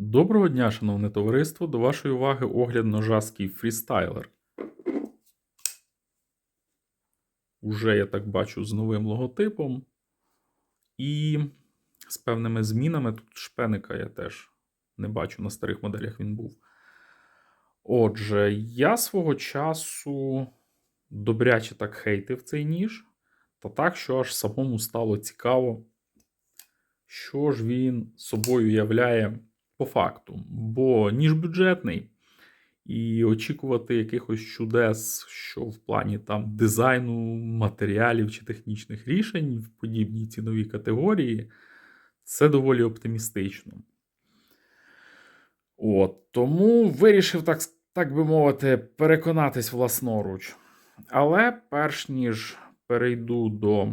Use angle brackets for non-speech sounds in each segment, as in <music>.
Доброго дня, шановне товариство! До вашої уваги огляд ножа Skiff Freestyler. Уже я так бачу з новим логотипом. І з певними змінами. Тут шпеника я теж не бачу, на старих моделях він був. Отже, я свого часу добряче так хейтив цей ніж. Та так, що аж самому стало цікаво, що ж він собою являє по факту. Бо ніж бюджетний, і очікувати якихось чудес, що в плані там дизайну, матеріалів чи технічних рішень в подібній ціновій категорії, це доволі оптимістично. От, тому вирішив, так, так би мовити, переконатись власноруч. Але перш ніж перейду до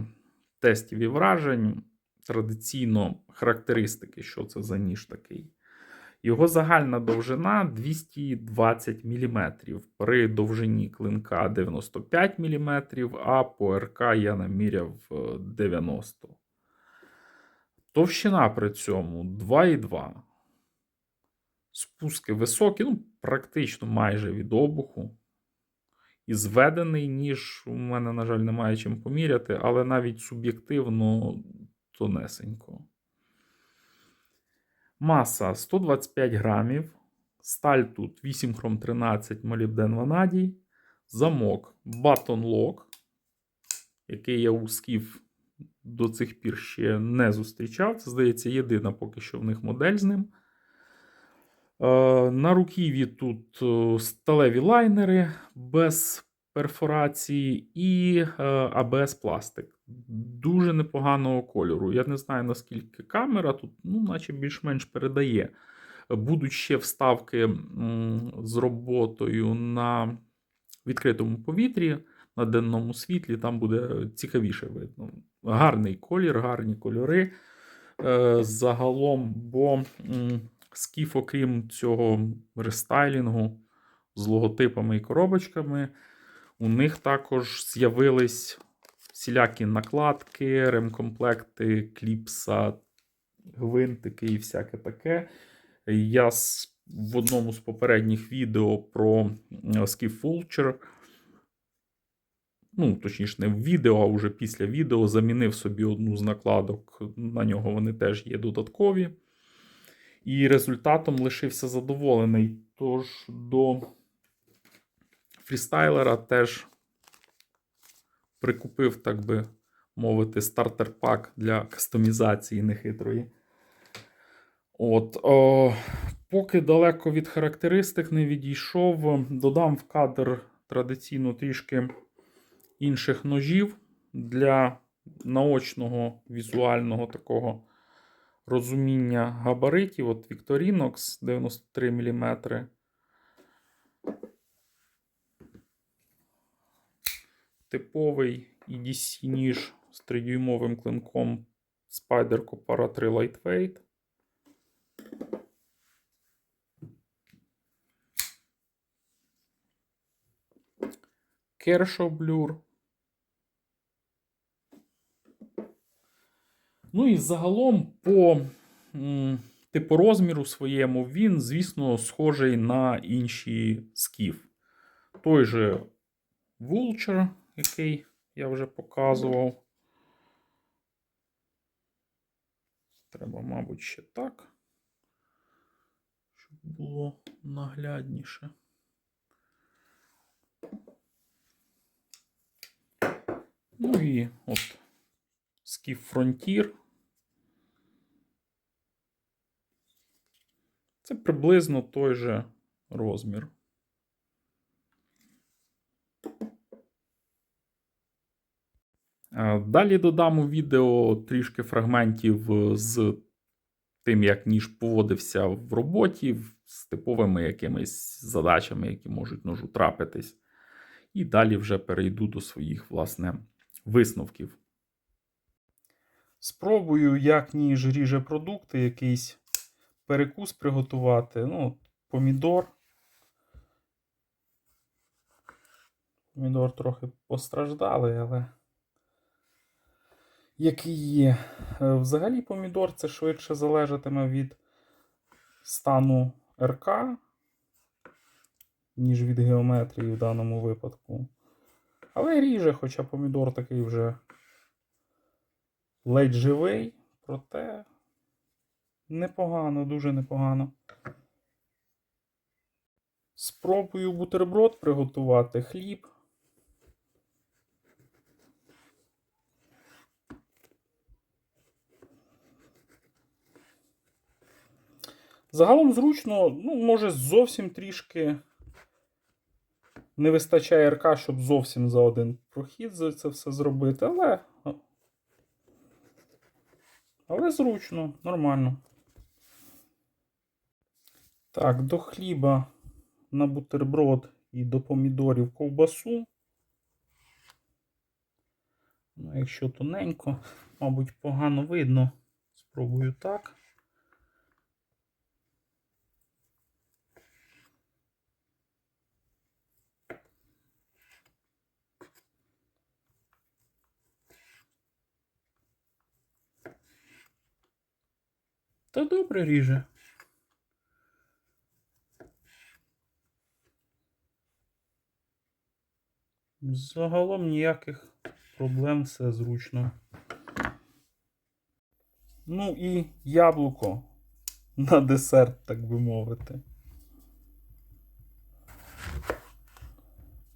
тестів і вражень, традиційно характеристики, що це за ніж такий. Його загальна довжина 220 мм. При довжині клинка 95 мм, а по РК я наміряв е, 90. Товщина при цьому 2,2. Спуски високі, ну, практично майже від обуху. І зведений ніж у мене, на жаль, немає чим поміряти, але навіть суб'єктивно тонесенько. Маса 125 грамів. Сталь тут 8 хром 13 молібден ванадій. Замок Button Lock, який я у скіф до цих пір ще не зустрічав. Це, здається, єдина поки що в них модель з ним. Е, На руківі тут е, сталеві лайнери без перфорації і е, АБС пластик. Дуже непоганого кольору. Я не знаю, наскільки камера тут, ну, наче більш-менш передає. Будуть ще вставки з роботою на відкритому повітрі, на денному світлі, там буде цікавіше видно. Гарний колір, гарні кольори. Е, Загалом, бо скіф, окрім цього рестайлінгу з логотипами і коробочками, у них також з'явились всілякі накладки, ремкомплекти, кліпса, гвинтики і всяке таке. Я в одному з попередніх відео про Skiff Vulture, ну, точніше, не в відео, а вже після відео замінив собі одну з накладок. На нього вони теж є додаткові. І результатом лишився задоволений. Тож до фрістайлера теж прикупив, так би мовити, стартер-пак для кастомізації нехитрої. От, о, поки далеко від характеристик не відійшов, додам в кадр традиційно трішки інших ножів для наочного візуального такого розуміння габаритів. От Victorinox 93 мм. Типовий EDC ніж з 3-дюймовим клинком Spyder Copara 3 Lightweight. Kershaw Blur. Ну і загалом по типу розміру своєму він, звісно, схожий на інші скіф. Той же Vulture, який я вже показував. Треба, мабуть, ще так, щоб було наглядніше. Ну і от Skiff Frontier. Це приблизно той же розмір. Далі додам у відео трішки фрагментів е, з тим, як ніж поводився в роботі, з типовими якимись задачами, які можуть ножу трапитись. І далі вже перейду до своїх, власне, висновків. Спробую, як ніж ріже продукти, якийсь перекус приготувати. Ну, помідор. Помідор трохи постраждалий, але який є. Е, Взагалі, помідор це швидше залежатиме від стану РК, ніж від геометрії в даному випадку. Але ріже, хоча помідор такий вже ледь живий, проте непогано, дуже непогано. Спробую бутерброд приготувати хліб. Загалом зручно, ну, може, зовсім трішки не вистачає РК, щоб зовсім за один прохід за це все зробити, але. Але зручно, нормально. Так, до хліба на бутерброд і до помідорів ковбасу. Ну, якщо тоненько, мабуть, погано видно. Спробую так. Та добре ріже. Загалом ніяких проблем, все зручно. Ну і яблуко на десерт, так би мовити.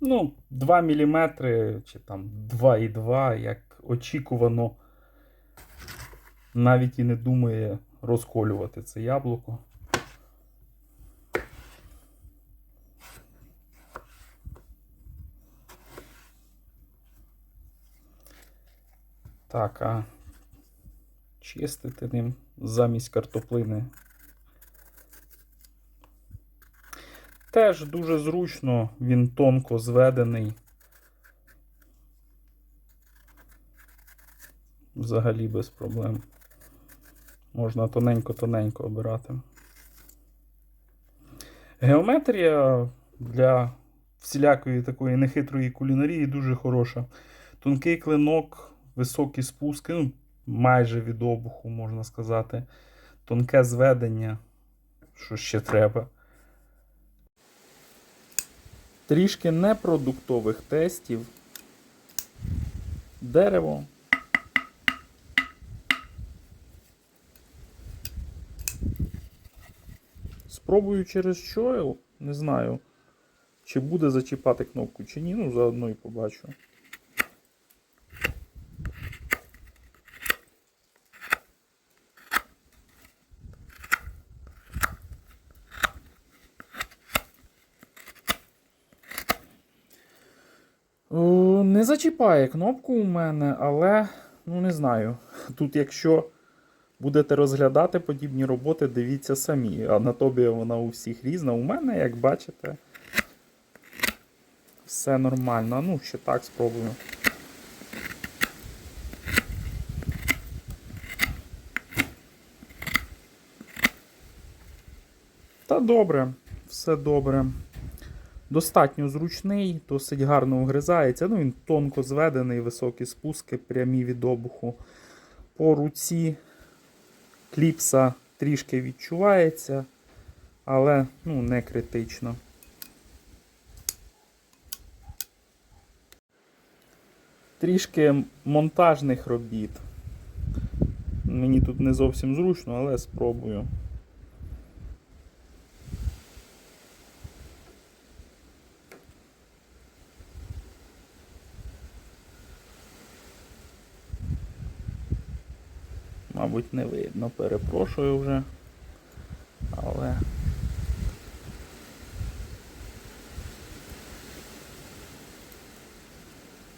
Ну, 2 мм чи там 2,2, як очікувано, навіть і не думає розколювати це яблуко. Так, а чистити ним замість картоплини. Теж дуже зручно, він тонко зведений. Взагалі без проблем. Можна тоненько-тоненько обирати. Геометрія для всілякої такої нехитрої кулінарії дуже хороша. Тонкий клинок, високі спуски, ну, майже від обуху, можна сказати. Тонке зведення. Що ще треба. Трішки непродуктових тестів. Дерево. Спробую через Choil, не знаю, чи буде зачіпати кнопку, чи ні, ну заодно і побачу. Не зачіпає кнопку у мене, але ну не знаю. Тут, якщо будете розглядати подібні роботи, дивіться самі. Анатомія вона у всіх різна. У мене, як бачите, все нормально. Ну, ще так спробую. Та добре, все добре. Достатньо зручний, досить гарно вгризається. Ну, він тонко зведений, високі спуски, прямі від обуху. По руці кліпса трішки відчувається, але ну, не критично. Трішки монтажних робіт. Мені тут не зовсім зручно, але спробую. Мабуть, не видно, перепрошую вже. Але.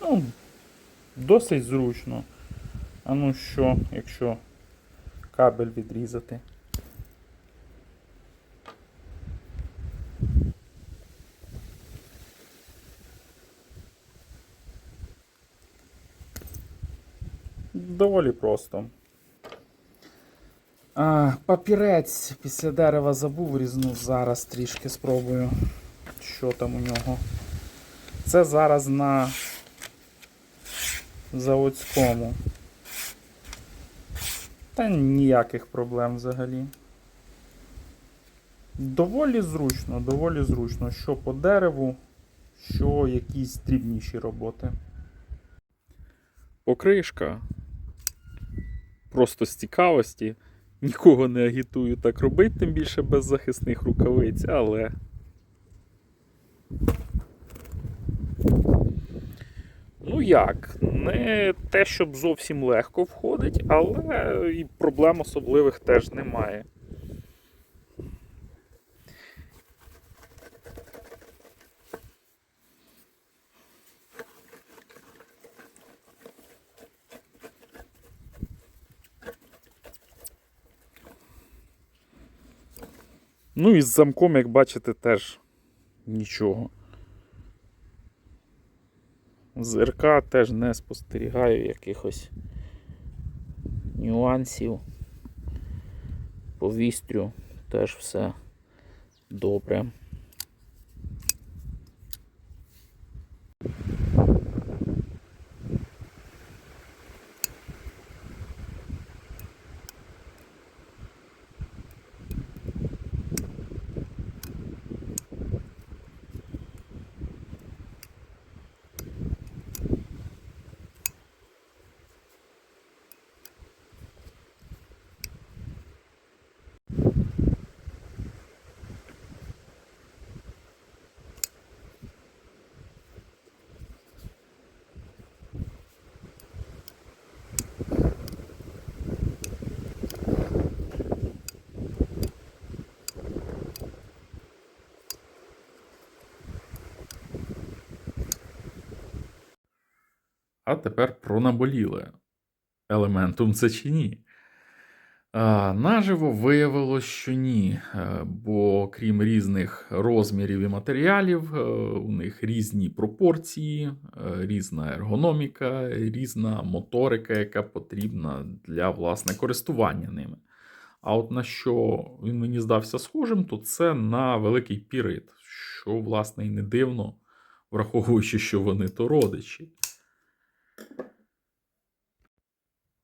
Ну, досить зручно. А ну що, якщо кабель відрізати? Доволі просто. А, папірець після дерева забув, різнув зараз трішки спробую. Що там у нього. Це зараз на заводському. Та ніяких проблем взагалі. Доволі зручно, доволі зручно, що по дереву, що якісь дрібніші роботи. Покришка. Просто з цікавості. Нікого не агітую так робити, тим більше без захисних рукавиць, але. Ну як, не те, щоб зовсім легко входить, але і проблем особливих теж немає. Ну і з замком, як бачите, теж нічого. З РК теж не спостерігаю якихось нюансів. По вістрю теж все добре. А тепер про наболіле. Елементум це чи ні? А, наживо виявилось, що ні. Е, Бо крім різних розмірів і матеріалів, е, у них різні пропорції, е, різна ергономіка, різна моторика, яка потрібна для власне користування ними. А от на що він мені здався схожим, то це на великий пірит, що, власне, і не дивно, враховуючи, що вони то родичі.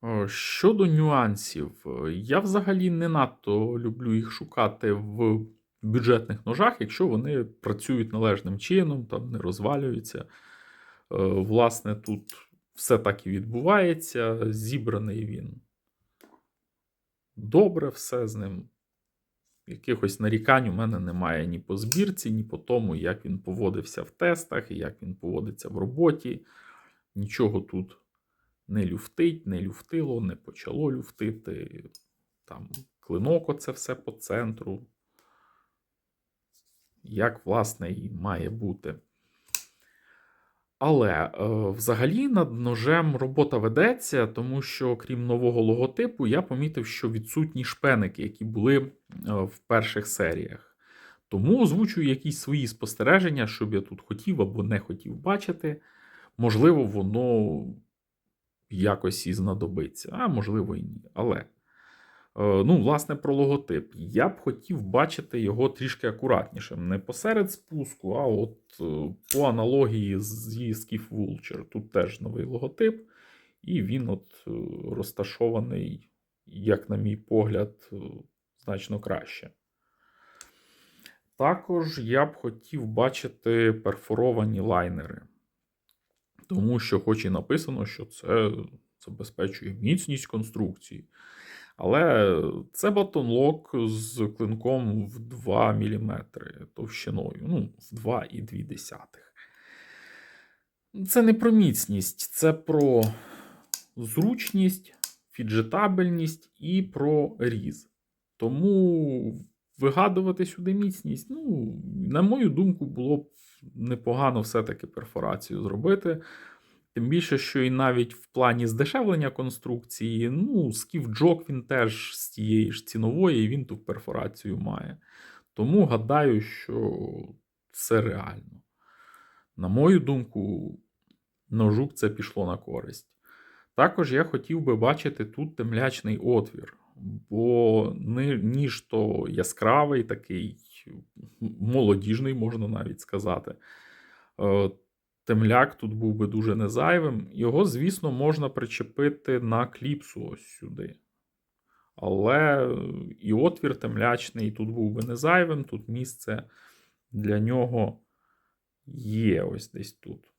О, Щодо нюансів, е, я взагалі не надто люблю їх шукати в бюджетних ножах, якщо вони працюють належним чином, там не розвалюються. Е, Власне, тут все так і відбувається. Зібраний він добре, все з ним. Якихось нарікань у мене немає ні по збірці, ні по тому, як він поводився в тестах, і як він поводиться в роботі. Нічого тут не люфтить, не люфтило, не почало люфтити. Там клинок оце все по центру. Як, власне, і має бути. Але е, взагалі над ножем робота ведеться, тому що, крім нового логотипу, я помітив, що відсутні шпеники, які були е, в перших серіях. Тому озвучую якісь свої спостереження, щоб я тут хотів або не хотів бачити. Можливо, воно якось і знадобиться, а можливо і ні. Але, е, ну, власне, про логотип. Я б хотів бачити його трішки акуратнішим. Не посеред спуску, а от е, по аналогії зі Skiff Vulture. Тут теж новий логотип, і він от е, розташований, як на мій погляд, значно краще. Також я б хотів бачити перфоровані лайнери. Тому що, хоч і написано, що це забезпечує міцність конструкції. Але це батонлок з клинком в 2 мм товщиною, ну, в 2,2. Це не про міцність, це про зручність, фіджетабельність і про різ. Тому вигадувати сюди міцність, ну, на мою думку, було б непогано все-таки перфорацію зробити. Тим більше, що і навіть в плані здешевлення конструкції, ну, скіф-джок він теж з тієї ж цінової, і він ту перфорацію має. Тому гадаю, що це реально. На мою думку, ножук це пішло на користь. Також я хотів би бачити тут темлячний отвір, бо ни- ніж то яскравий, такий молодіжний, можна навіть сказати. Е, Темляк тут був би дуже незайвим. Його, звісно, можна причепити на кліпсу ось сюди. Але е, і отвір темлячний тут був би не зайвим, тут місце для нього є ось десь тут.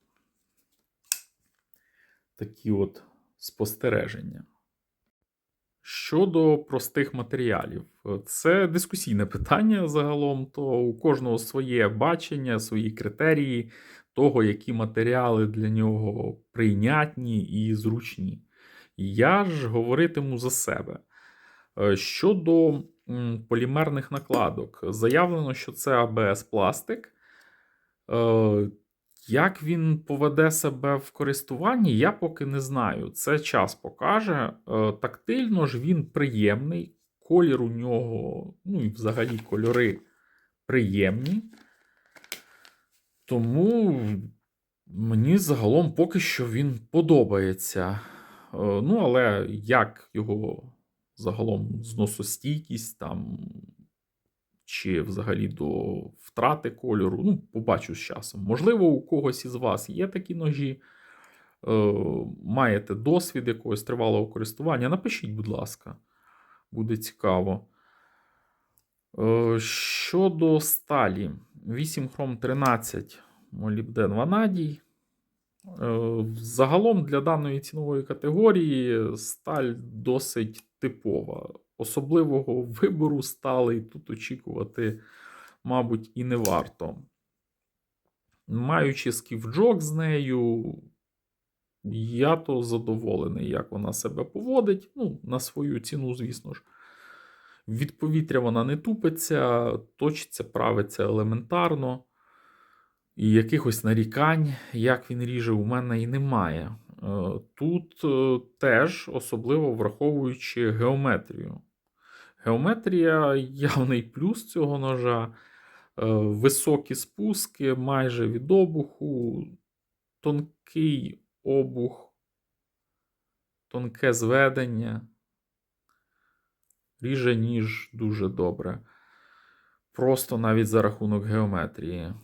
Такі от спостереження. Щодо простих матеріалів, це дискусійне питання загалом, то у кожного своє бачення, свої критерії того, які матеріали для нього прийнятні і зручні. Я ж говоритиму за себе. Е, Щодо полімерних накладок, заявлено, що це АБС пластик. Як він поведе себе в користуванні, я поки не знаю. Це час покаже. Е, Тактильно ж він приємний, колір у нього, ну і взагалі кольори приємні. Тому мені загалом поки що він подобається. Е, Ну, але як його загалом зносостійкість там, чи взагалі до втрати кольору, ну, побачу з часом. Можливо, у когось із вас є такі ножі, е, маєте досвід якогось тривалого користування. Напишіть, будь ласка, буде цікаво. Е, Щодо сталі, 8 хром 13 молібден ванадій. Е, Загалом для даної цінової категорії сталь досить типова. Особливого вибору сталей тут очікувати, мабуть, і не варто. Маючи скіфджок з нею, я то задоволений, як вона себе поводить. Ну, на свою ціну, звісно ж. Від повітря вона не тупиться, точиться, правиться елементарно. І якихось нарікань, як він ріже, у мене і немає. Е, Тут е, теж особливо враховуючи геометрію. Геометрія <laughs> явний плюс цього ножа, Е, високі спуски майже від обуху, тонкий обух, тонке зведення. Ріже ніж дуже добре. Просто навіть за рахунок геометрії.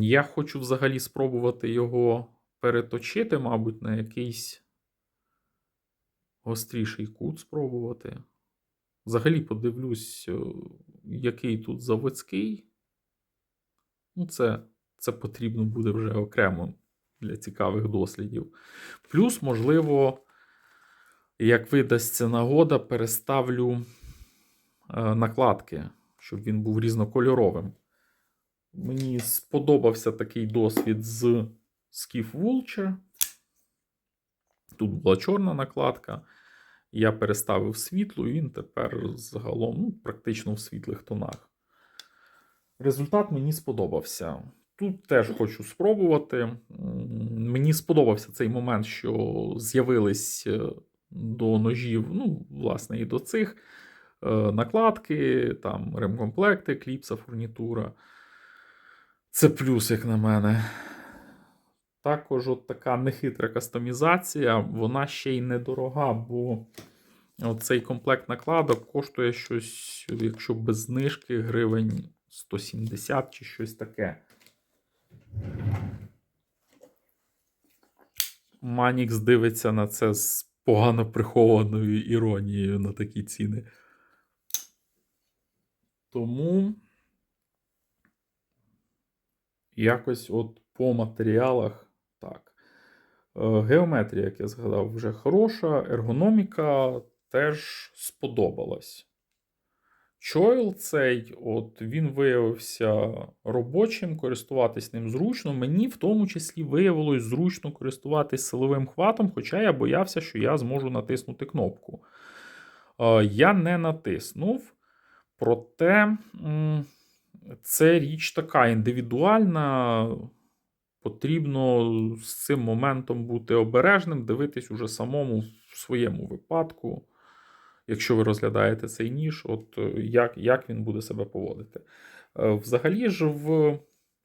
Я хочу взагалі спробувати його переточити, мабуть, на якийсь гостріший кут спробувати. Взагалі подивлюсь, е, який тут заводський. Ну, це, це потрібно буде вже окремо для цікавих дослідів. Плюс, можливо, як видасться нагода, переставлю е, накладки, щоб він був різнокольоровим. Мені сподобався такий досвід з Skiff Vulture. Тут була чорна накладка. Я переставив світло, і він тепер загалом ну, практично в світлих тонах. Результат мені сподобався. Тут теж хочу спробувати. Мені сподобався цей момент, що з'явились е, до ножів, ну, власне, і до цих е, накладки, там ремкомплекти, кліпса, фурнітура. Це плюс, як на мене. Також от така нехитра кастомізація, вона ще й недорога, бо цей комплект накладок коштує щось, якщо без знижки, гривень 170 чи щось таке. Манікс дивиться на це з погано прихованою іронією на такі ціни. Тому якось от по матеріалах так. Е, Геометрія, як я згадав, вже хороша. Ергономіка теж сподобалась. Чойл цей, от він виявився робочим, користуватись ним зручно. Мені в тому числі виявилось зручно користуватись силовим хватом, хоча я боявся, що я зможу натиснути кнопку. Е, Я не натиснув, проте це річ така індивідуальна. Потрібно з цим моментом бути обережним, дивитись уже самому в своєму випадку, якщо ви розглядаєте цей ніж, от е, як, як він буде себе поводити. Е, Взагалі ж, в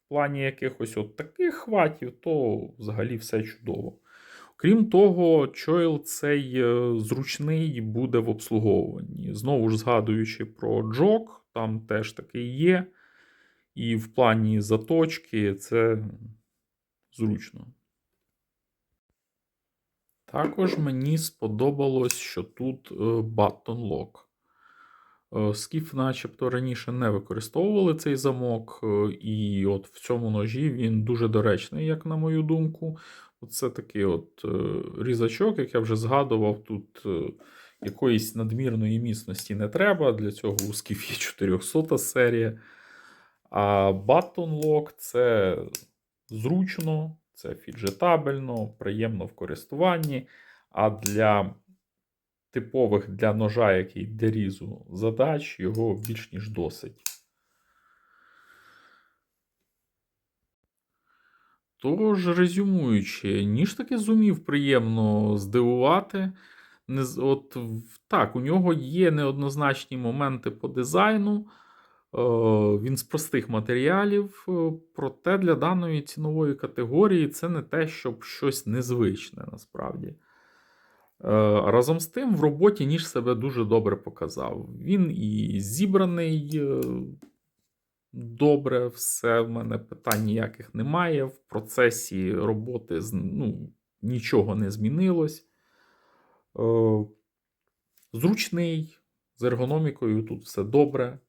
плані якихось от таких хватів, то взагалі все чудово. Крім того, чойл цей е, зручний буде в обслуговуванні. Знову ж згадуючи про джок, там теж такий є. І в плані заточки це зручно. Також мені сподобалось, що тут е, button lock. Е, Скіф, начебто, раніше не використовували цей замок, е, і от в цьому ножі він дуже доречний, як на мою думку. Це такий от різачок, як я вже згадував, тут якоїсь надмірної міцності не треба. Для цього у Скіф є 400 серія. А button lock це зручно, це фіджетабельно, приємно в користуванні. А для типових для ножа, який для різу задач, його більш ніж досить. Тож, резюмуючи, ніж таки зумів приємно здивувати. От, так, у нього є неоднозначні моменти по дизайну. Е, він з простих матеріалів, е, проте для даної цінової категорії це не те, щоб щось незвичне насправді. Е, Разом з тим, в роботі ніж себе дуже добре показав. Він і зібраний добре, все в мене питань ніяких немає. В процесі роботи ну, нічого не змінилось. Зручний, з ергономікою тут все добре.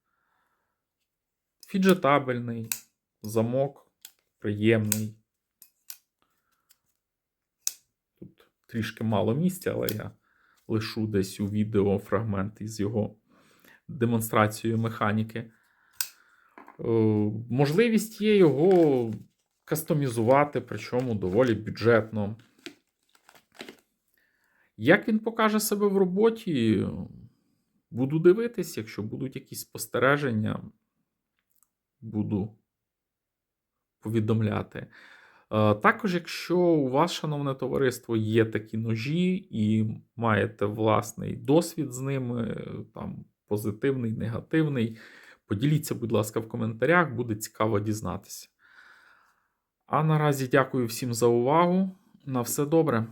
Фіджетабельний, замок приємний. Тут трішки мало місця, але я лишу десь у відео фрагмент із його демонстрацією механіки. Е, Можливість є його кастомізувати, причому доволі бюджетно. Як він покаже себе в роботі, буду дивитись, якщо будуть якісь спостереження, буду повідомляти. Е, Також, якщо у вас, шановне товариство, є такі ножі і маєте власний досвід з ними, там позитивний, негативний, поділіться, будь ласка, в коментарях, буде цікаво дізнатися. А наразі дякую всім за увагу. На все добре.